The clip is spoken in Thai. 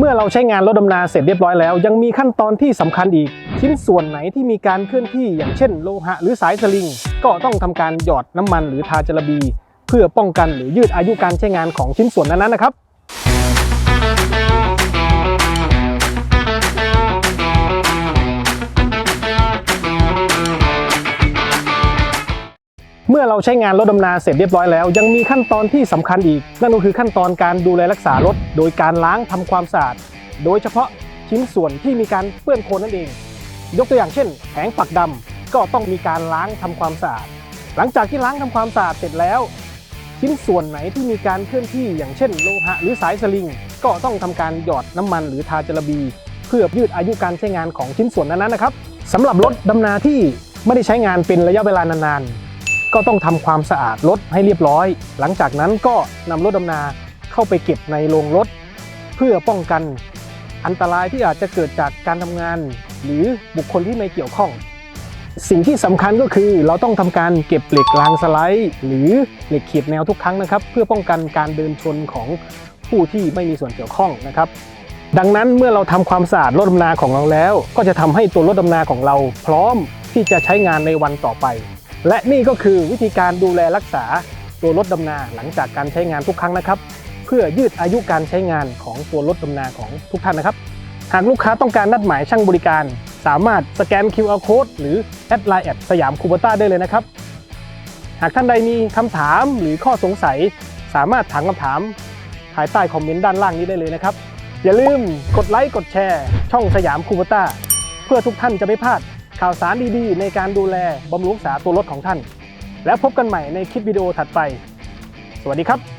เมื่อเราใช้งานรถดำนาเสร็จเรียบร้อยแล้ว ยังมีขั้นตอนที่สำคัญอีก ชิ้นส่วนไหนที่มีการเคลื่อนที่อย่างเช่นโลหะหรือสายสลิง ก็ต้องทำการหยอดน้ำมันหรือทาจรบี เพื่อป้องกันหรือยืดอายุการใช้งานของชิ้นส่วนนั้นๆนะครับ มื่อเราใช้งานรถดำนาเสร็จเรียบร้อยแล้ว ยังมีขั้นตอนที่สำคัญอีก นั่นก็คือขั้นตอนการดูแลรักษารถ โดยการล้างทำความสะอาด โดยเฉพาะชิ้นส่วนที่มีการเปื้อนโคลนนั่นเอง ยกตัวอย่างเช่นแผงปักดำก็ต้องมีการล้างทำความสะอาด หลังจากที่ล้างทำความสะอาดเสร็จแล้ว ชิ้นส่วนไหนที่มีการเคลื่อนที่อย่างเช่นโลหะหรือสายสลิง ก็ต้องทำการหยอดน้ำมันหรือทาจระบี เพื่อยืดอายุการใช้งานของชิ้นส่วนนั้นๆนะครับสำหรับรถดำนาที่ไม่ได้ใช้งานเป็นระยะเวลานานๆ ก็ต้องทำความสะอาดรถให้เรียบร้อย หลังจากนั้นก็นำรถดำนาเข้าไปเก็บในโรงรถ เพื่อป้องกันอันตรายที่อาจจะเกิดจากการทำงาน หรือบุคคลที่ไม่เกี่ยวข้อง สิ่งที่สำคัญก็คือเราต้องทำการเก็บเหล็กรางสไลด์ หรือเหล็กขีดแนวทุกครั้งนะครับ เพื่อป้องกันการเดินชนของผู้ที่ไม่มีส่วนเกี่ยวข้องนะครับดังนั้นเมื่อเราทำความสะอาดรถดำนาของเราแล้ว ก็จะทำให้ตัวรถดำนาของเราพร้อมที่จะใช้งานในวันต่อไป และนี่ก็คือวิธีการดูแลรักษาตัวรถดำนาหลังจากการใช้งานทุกครั้งนะครับ เพื่อยืดอายุการใช้งานของตัวรถดำนาของทุกท่านนะครับ หากลูกค้าต้องการนัดหมายช่างบริการ สามารถสแกน QR Code หรือแอดไลน์แอดสยามคูเบต้าได้เลยนะครับ หากท่านใดมีคำถามหรือข้อสงสัย สามารถถามคำถามภายใต้คอมเมนต์ด้านล่างนี้ได้เลยนะครับอย่าลืมกดไลค์กดแชร์ ช่องสยามคูเบต้าเพื่อทุกท่านจะไม่พลาด ข่าวสารดีๆ ในการดูแลบำรุงรักษาตัวรถของท่าน แล้วพบกันใหม่ในคลิปวิดีโอถัดไป สวัสดีครับ